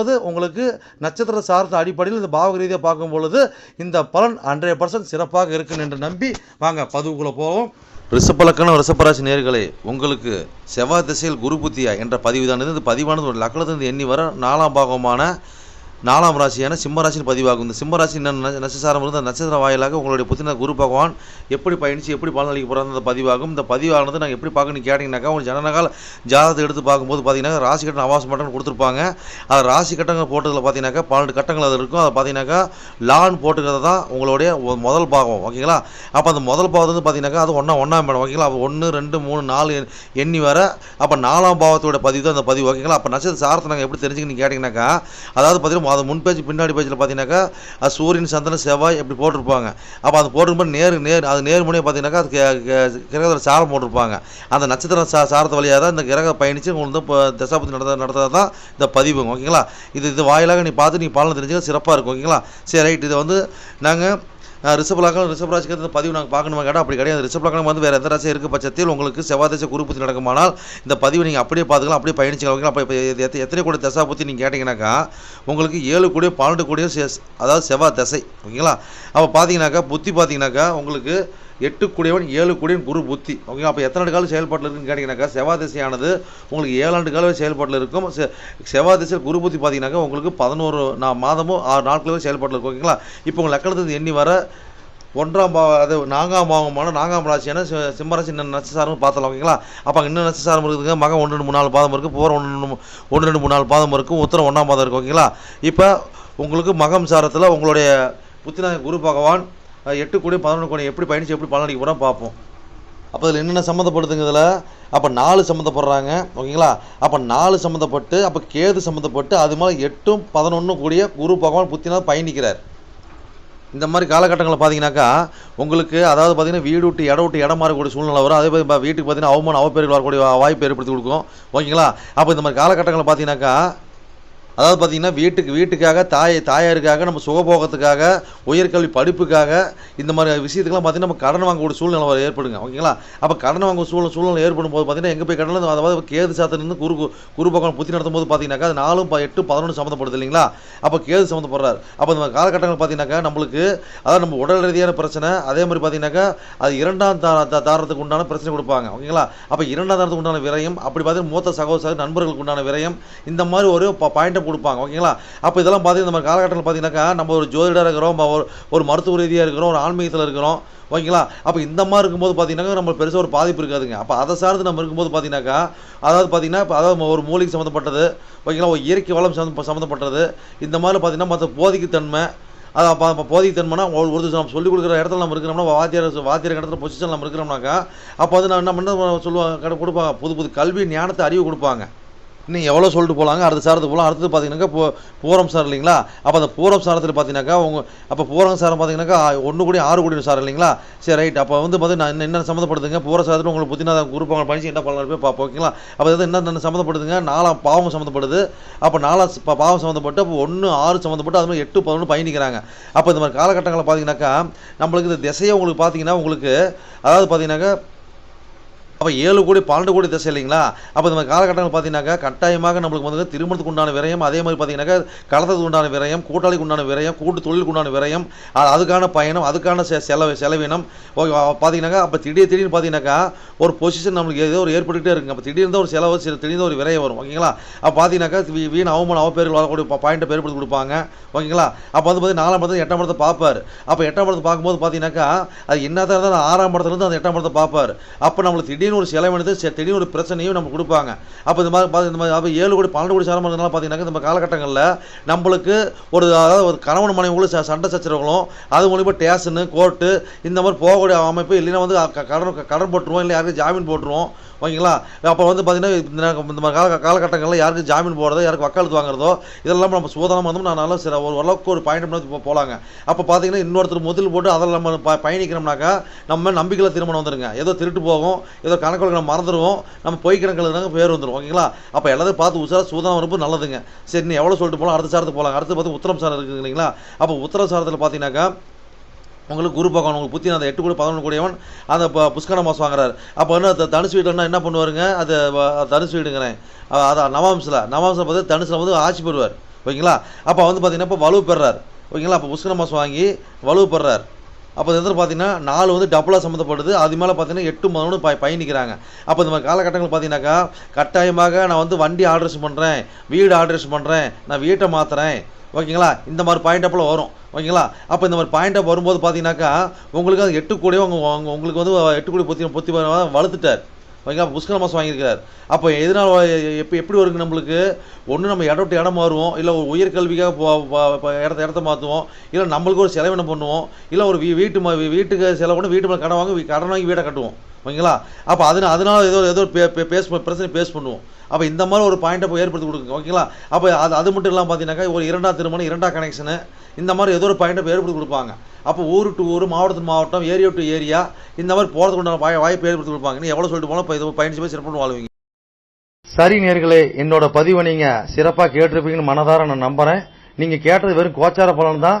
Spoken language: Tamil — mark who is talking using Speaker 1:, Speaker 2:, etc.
Speaker 1: ரெண்டாவது உங்களுக்கு நட்சத்திர சார்ந்த அடிப்படையில் இந்த பாவக ரீதியாக பார்க்கும் பொழுது இந்த பலன் ஹண்ட்ரட் பர்சன்ட் சிறப்பாக இருக்கும் என்று நம்பி வாங்க பதிவுக்குள்ளே போவோம். ரிஷபலக்கணம் ரிஷபராசி நேர்களே உங்களுக்கு செவ்வாய் திசையில் குரு புத்தியா என்ற பதிவு தான் இந்த பதிவானது ஒரு லக்கணத்திலிருந்து எண்ணி வர நாலாம் பாகமான நாலாம் ராசியான சிம்மராசியில் பதிவாகும். இந்த சிம்மராசி என்ன நட்சத்திரம் இருந்து அந்த நட்சத்திர வாயிலாக உங்களுடைய புத்தின குரு பகவான் எப்படி பயணித்து எப்படி பலனளிக்க போகிறாங்க அந்த பதிவாகும். இந்த பதிவானது நாங்கள் எப்படி பார்க்கணும் கேட்டிங்கனாக்கா உங்கள் ஜனநகால் ஜாதகத்தை எடுத்து பார்க்கும்போது பார்த்தீங்கன்னா ராசி கட்டம் ஆவாச மட்டம் கொடுத்துருப்பாங்க. அது ராசி கட்டங்கள் போட்டதில் பார்த்தீங்கன்னாக்கா பன்னெண்டு கட்டங்கள் அது இருக்கும். அதை பார்த்தீங்கன்னாக்கா லான் போட்டுக்கிறது தான் உங்களுடைய முதல் பாகம். ஓகேங்களா? அப்போ அந்த முதல் பாவம் வந்து பார்த்தீங்கன்னாக்கா அது ஒன்றா ஒன்றாம் இடம் ஓகேங்களா? அப்போ ஒன்று ரெண்டு மூணு நாலு எண்- எண்ணி வர அப்போ நாலாம் பாவத்தோட பதிவு தான் அந்த பதிவு. ஓகேங்களா? அப்போ நட்சத்திர சாரத்தை நாங்கள் எப்படி தெரிஞ்சுக்கணும் கேட்டிங்கனாக்கா அதாவது பார்த்தீங்கன்னா அது முன் பேஜ் பின்னாடி பேஜில் பார்த்தீங்கன்னாக்கா அது சூரியன் சந்திரன் செவ்வாய் இப்படி போட்டிருப்பாங்க. அப்போ அது போட்டிருக்கும்போது நேர் நேர் அது நேர் முனையை பார்த்தீங்கன்னாக்கா அது கிரகத்தில் சாரம் போட்டிருப்பாங்க. அந்த நட்சத்திர சா சாரத்து வழியாக தான் இந்த கிரக பயணித்து உங்களுக்கு இப்போ தசாபதி நடத்த நடத்துறது தான் இந்த பதிவு ஓகேங்களா? இது இது வாயிலாக நீ பார்த்து நீ பாலனை தெரிஞ்சுக்க சிறப்பாக இருக்கும் ஓகேங்களா? சரி ரைட். இதை வந்து நாங்கள் ரிஷபலக்கணம் ரிஷபராசிக்கு இந்த பதிவு நாங்கள் பார்க்கணுமா கேட்டால் அப்படி கிடையாது. ரிஷபலக்கணம் வந்து வேறு எந்த ராசியாக இருக்க பட்சத்தில் உங்களுக்கு செவ்வாய் தசை குருபுத்தி நடக்குமானால் இந்த பதிவை நீங்கள் அப்படியே பார்த்துக்கலாம் அப்படியே பயணிச்சுக்கலாம் அப்போ இது எத்தனை கூட தசா பற்றி நீங்கள் கேட்டிங்கனாக்கா உங்களுக்கு ஏழு கூடிய பன்னெண்டு கூடிய அதாவது செவ்வாய் தசை ஓகேங்களா? அப்போ பார்த்தீங்கன்னாக்கா புத்தி பார்த்தீங்கன்னாக்கா உங்களுக்கு எட்டு கூடியவன் ஏழு கூடியவன் குரு புத்தி. ஓகே அப்போ எத்தனை ஆண்டு காலம் செயல்பாட்டில் இருக்குன்னு கேட்டிங்கனாக்கா செவ்வாய் திசையானது உங்களுக்கு ஏழாண்டு காலம் செயல்பாட்டில் இருக்கும். செ- செவ்வாய் குரு புத்தி பார்த்தீங்கன்னாக்கா உங்களுக்கு பதினோரு நா மாதமும் ஆறு நாட்களும் செயல்பாட்டில் இருக்கும். ஓகேங்களா? இப்போ உங்கள் லக்கணத்துக்கு எண்ணி வர ஒன்றாம் பாவ அது நான்காம் பாவமான நான்காம் ராசியான சி- சிம்மராசி இன்னும் நட்சசாரம் பார்த்தலாம் ஓகேங்களா? அப்போ இன்னும் நட்சசாரம் இருக்குதுங்க. மகம் ஒன்று ரெண்டு மூணு நாலு பாதம் இருக்குது போகிற ஒன்று ரெண்டு ஒன்று ரெண்டு மூணு நாலு பாதம் இருக்கும் உத்தரம் ஒன்றாம் பாதம் இருக்குது ஓகேங்களா? இப்போ உங்களுக்கு மகம் சாரத்தில் உங்களுடைய புத்திநாயக குரு பகவான் எட்டு கோடி பதினொன்று கோடி எப்படி பயணிச்சு எப்படி பலன் போகிறோம் பார்ப்போம். அப்போ இதில் என்னென்ன சம்மந்தப்படுதுங்க இதில்? அப்போ நாலு சம்மந்தப்படுறாங்க. ஓகேங்களா? அப்போ நாலு சம்மந்தப்பட்டு அப்போ கேது சம்மந்தப்பட்டு அது மாதிரி எட்டும் பதினொன்றும் கூடிய குரு பகவான் புத்தினால் பயணிக்கிறார். இந்த மாதிரி காலகட்டங்களில் பார்த்தீங்கன்னாக்கா உங்களுக்கு அதாவது பார்த்தீங்கன்னா வீடு விட்டு இடம் விட்டு இடம் மாறக்கூடிய சூழ்நிலை வரும். அதே மாதிரி வீட்டுக்கு பார்த்தீங்கன்னா அவமான அவப்பேர்கள் வரக்கூடிய வாய்ப்பு ஏற்படுத்தி கொடுக்கும். ஓகேங்களா? அப்போ இந்த மாதிரி காலகட்டங்களில் பார்த்தீங்கன்னாக்கா அதாவது பார்த்தீங்கன்னா வீட்டுக்கு வீட்டுக்காக தாய் தாயாருக்காக நம்ம சுகபோகத்துக்காக உயர்கல்வி படிப்புக்காக இந்த மாதிரி விஷயத்துக்கெல்லாம் பார்த்தீங்கன்னா நம்ம கடன் வாங்கக்கூடிய சூழ்நிலை ஏற்படுங்க. ஓகேங்களா? அப்போ கடன் வாங்க சூழ்நிலை சூழ்நிலை ஏற்படும் போது பார்த்தீங்கன்னா எங்கே போய் கடன் அதாவது கேது சாத்திலிருந்து குரு குரு பகவான் புத்தி நடத்தும் போது பார்த்தீங்கன்னாக்கா அது நாலும் ப- எட்டு பதினொன்று சம்மந்தப்படுது இல்லைங்களா? அப்போ கேது சம்மந்தப்படுறாரு. அப்போ இந்த காலகட்டங்கள் பார்த்தீங்கன்னாக்கா நம்மளுக்கு அதாவது நம்ம உடல் ரீதியான பிரச்சனை அதே மாதிரி பார்த்தீங்கன்னாக்கா அது இரண்டாம் தா தாரத்துக்கு உண்டான பிரச்சனை கொடுப்பாங்க. ஓகேங்களா? அப்போ இரண்டாம் தாரத்துக்கு உண்டான விரயம் அப்படி பார்த்தீங்கன்னா மூத்த சகோதர நண்பர்களுக்கு உண்டான விரயம் இந்த மாதிரி ஒரு பாயிண்ட்டை கொடுப்பாங்க ஓகேங்களா? அப்போ இதெல்லாம் பார்த்தீங்கன்னா இந்த மாதிரி காலகட்டத்தில் பார்த்தீங்கன்னாக்கா நம்ம ஒரு ஜோதிடராக இருக்கிறோம் ஒரு ஒரு மருத்துவ ரீதியாக இருக்கிறோம் ஒரு ஆன்மீகத்தில் இருக்கிறோம் ஓகேங்களா? அப்போ இந்த மாதிரி இருக்கும்போது பார்த்தீங்கன்னா நம்ம பெருசாக ஒரு பாதிப்பு இருக்காதுங்க. அப்போ அதை சார்ந்து நம்ம இருக்கும்போது பார்த்தீங்கன்னாக்கா அதாவது பார்த்தீங்கன்னா இப்போ அதாவது ஒரு மூலிகை சம்மந்தப்பட்டது ஓகேங்களா? ஒரு இயற்கை வளம் சம்மந்த சம்மந்தப்பட்டது இந்த மாதிரி பார்த்தீங்கன்னா மற்ற போதிக்கு தன்மை அது அப்போ அப்போ போதிக்கு தன்மைனா ஒரு ஒரு நம்ம சொல்லிக் கொடுக்குற இடத்துல நம்ம இருக்கிறோம்னா வாத்தியார் வாத்தியார் இடத்துல பொசிஷன் நம்ம இருக்கிறோம்னாக்கா அப்போ அது நான் என்ன பண்ண சொல்லுவாங்க கடை கொடுப்பாங்க புது புது கல்வி ஞானத்தை அறிவு கொடுப்பாங்க. நீங்கள் எவ்வளோ சொல்லிட்டு போகலாங்க அடுத்த சாரத்துக்கு போகலாம் அடுத்தது பார்த்தீங்கன்னாக்கா போ பூரம் சார் இல்லைங்களா? அப்போ அந்த பூரம் சாரத்தில் பார்த்தீங்கன்னாக்கா உங்கள் அப்போ பூரம் சாரம் பார்த்தீங்கன்னாக்கா ஒன்று கூடி ஆறு கோடி சார் இல்லைங்களா? சரி ரைட் அப்போ வந்து பார்த்தீங்கன்னா நான் என்ன சம்மந்தப்படுதுங்க? பூர சாரத்தில் உங்களுக்கு புத்தினா குரூப் படிச்சு என்ன பண்ணலாம் போய் பார்ப்போம் ஓகேங்களா? அப்போ இது என்ன சம்மந்தப்படுதுங்க? நாலாம் பாவம் சம்மந்தப்படுது. அப்போ நாலாம் பாவம் சம்மந்தப்பட்டு அப்போ ஒன்று ஆறு சம்மந்தப்பட்டு அது மாதிரி எட்டு பதினொன்று பயணிக்கிறாங்க. அப்போ இந்த மாதிரி காலகட்டங்களில் பார்த்தீங்கன்னாக்கா நம்மளுக்கு இந்த திசையை உங்களுக்கு பார்த்தீங்கன்னா உங்களுக்கு அதாவது பார்த்தீங்கன்னாக்கா அப்போ ஏழு கோடி பன்னெண்டு கோடி திசை இல்லைங்களா? அப்போ நம்ம காலகட்டங்கள் பார்த்தீங்கன்னாக்கா கட்டாயமாக நம்மளுக்கு வந்து திருமணத்துக்கு உண்டான விரயம் அதே மாதிரி பார்த்தீங்கன்னாக்கா கலத்ததுக்கு உண்டான விரயம் கூட்டாளிக்கு உண்டான விரயம் கூட்டு தொழிலுக்கு உண்டான விரயம் அது அதுக்கான பயணம் அதுக்கான செ- செலவு செலவினம். ஓகே பார்த்தீங்கன்னாக்கா அப்போ திடீர் திடீர்னு பார்த்தீங்கன்னாக்கா ஒரு பொசிஷன் நம்மளுக்கு ஏதோ ஒரு ஏற்பட்டுக்கிட்டே இருக்குங்க. அப்போ திடீர்னு ஒரு செலவு சில திடீர்னு ஒரு விரயம் வரும் ஓகேங்களா? அப்போ பார்த்தீங்கன்னாக்கா வீ- வீண் அவமானம் அவப்பேர்கள் வரக்கூடிய பாயிண்ட்டை பேர்படுத்தி கொடுப்பாங்க ஓகேங்களா? அப்போ வந்து பார்த்தீங்கன்னா நாலாம் படத்தை எட்டாம் படத்தை பார்ப்பார் அப்போ எட்டாம் படத்தை பார்க்கும்போது பார்த்தீங்கன்னாக்கா அது என்னதான் இருந்தாலும் ஆறாம் படத்துலேருந்து அந்த எட்டாம் படத்தை பார்ப்பார் அப்போ நம்மளுக்கு திடீர்னு ஒரு செலவினது திடீர்னு ஒரு பிரச்சனையும் நம்ம கொடுப்பாங்க. அப்போ இந்த மாதிரி பார்த்து இந்த மாதிரி அப்போ ஏழு கோடி பன்னெண்டு கோடி சேலமாக பார்த்தீங்கன்னா இந்த காலகட்டங்களில் நம்மளுக்கு ஒரு அதாவது ஒரு கணவன் மனைவிகளும் ச- சண்டை சச்சரவுகளும் அது மூலிமா டேஷனு கோர்ட்டு இந்த மாதிரி போகக்கூடிய அமைப்பு இல்லைன்னா வந்து க- கடன் கடன் போட்டுருவோம் இல்லை யாருக்கும் ஜாமீன் போட்டுருவோம். ஓகேங்களா? அப்போ வந்து பார்த்தீங்கன்னா இந்த இந்த மாதிரி கால காலகட்டங்களில் யாருக்கு ஜாமீன் போடுறதோ யாருக்கு வக்காலத்து வாங்குறதோ இதெல்லாம் நம்ம சூதானமாக வந்து நான் நல்லா சில ஒரு ஓரளவுக்கு ஒரு பாயிண்ட் பண்ணி போகலாங்க அப்போ பார்த்தீங்கன்னா இன்னொருத்தர் முதல் போட்டு அதில் நம்ம ப பயணிக்கிறோம்னாக்கா நம்ம நம்பிக்கையில் திருமணம் வந்துருங்க. ஏதோ திருட்டு போகும் ஏதோ கணக்கு நம்ம மறந்துடுவோம் நம்ம பொய் கணக்கில் பேர் வந்துடும் ஓகேங்களா? அப்போ எல்லாத்தையும் பார்த்து உசார சூதானம் வரப்போ நல்லதுங்க. சரி நீ எவ்வளோ சொல்லிட்டு போகலாம் அடுத்த சாரத்துக்கு போகலாம். அடுத்து பார்த்து உத்தரம் சாரம் இருக்குது இல்லைங்களா? அப்போ உத்தர சாரத்தில் பார்த்தீங்கன்னாக்கா உங்களுக்கு குரு பகவான் உங்களுக்கு புத்தி அந்த எட்டு கூட பதினொன்று கூடியவன் அந்த ப- புஷ்கர மாதம் வாங்குறாரு. அப்போ என்ன தனுசு வீடுன்னா என்ன பண்ணுவாருங்க? அது தனுசு வீடுங்கிறேன். அதான் நவாம்சில் நவாம்சில் பார்த்து தனுசில் வந்து ஆட்சி பெறுவார். ஓகேங்களா? அப்போ வந்து பார்த்தீங்கன்னா இப்போ வலு பெறார். ஓகேங்களா? அப்போ புஷ்கர மாதம் வாங்கி வலு பெறார். அப்போ இது வந்து பார்த்தீங்கன்னா நாலு வந்து டபுளாக சம்மந்தப்படுது. அது மேலே பார்த்தீங்கன்னா எட்டு மதம் பய பயணிக்கிறாங்க. அப்போ இந்த மாதிரி காலகட்டங்கள் பார்த்தீங்கன்னாக்கா கட்டாயமாக நான் வந்து வண்டி ஆர்டர்ஸ் பண்ணுறேன் வீடு ஆர்டர்ஸ் பண்ணுறேன் நான் வீட்டை மாற்றுறேன் ஓகேங்களா? இந்த மாதிரி பாயிண்டப்பில் வரும். ஓகேங்களா? அப்போ இந்த மாதிரி பாயிண்ட் அப் வரும்போது பார்த்தீங்கன்னாக்கா உங்களுக்கு அது எட்டு கூடையும் உங்க உங்களுக்கு வந்து எட்டு கோடி பொத்தி பொத்தி வளர்த்துட்டார். ஓகேங்களா புஷ்கர மாதம் வாங்கியிருக்கார் அப்போ எதனால் எப்போ எப்படி வருங்க நம்மளுக்கு? ஒன்று நம்ம இடம் விட்டு இடம் மாறுவோம். இல்லை ஒரு உயர்கல்விக்காக இடத்த இடத்த மாற்றுவோம் இல்லை நம்மளுக்கு ஒரு செலவினம் பண்ணுவோம். இல்லை ஒரு வீ- வீட்டு ம- வீட்டுக்கு செலவு பண்ணி வீட்டு மேலே கடன் வாங்கி கடன் வாங்கி வீடை கட்டுவோம். ஓகேங்களா? அப்போ அதனால அதனால ஏதோ ஏதோ ஒரு பேஸ் பிரச்சனை பேஸ் பண்ணுவோம். அப்போ இந்த மாதிரி ஒரு பாயிண்ட்டை ஏற்படுத்தி கொடுங்க ஓகேங்களா? அப்போ அது அது மட்டும் இல்லாமல் பார்த்தீங்கன்னாக்கா ஒரு இரண்டாம் திருமணம் இரண்டாம் கனெக்ஷனு இந்த மாதிரி ஏதோ ஒரு பாயிண்ட்டை ஏற்படுத்தி கொடுப்பாங்க. அப்போ ஊர் டு ஊர் மாவட்டத்து மாவட்டம் ஏரியா டு ஏரியா இந்த மாதிரி போகிறதுக்கு உண்டான வாய் வாய்ப்பு ஏற்படுத்தி கொடுப்பாங்க. நீ எவ்வளோ சொல்லிட்டு போனால் இப்போ இது பயணிச்சு போய் சிறப்பு வாழ்வீங்க. சரி நேர்களே என்னோட பதிவை நீங்கள் சிறப்பாக கேட்டிருப்பீங்கன்னு மனதார நான் நம்புகிறேன் நீங்கள் கேட்டது வெறும் கோச்சார பலன் தான்.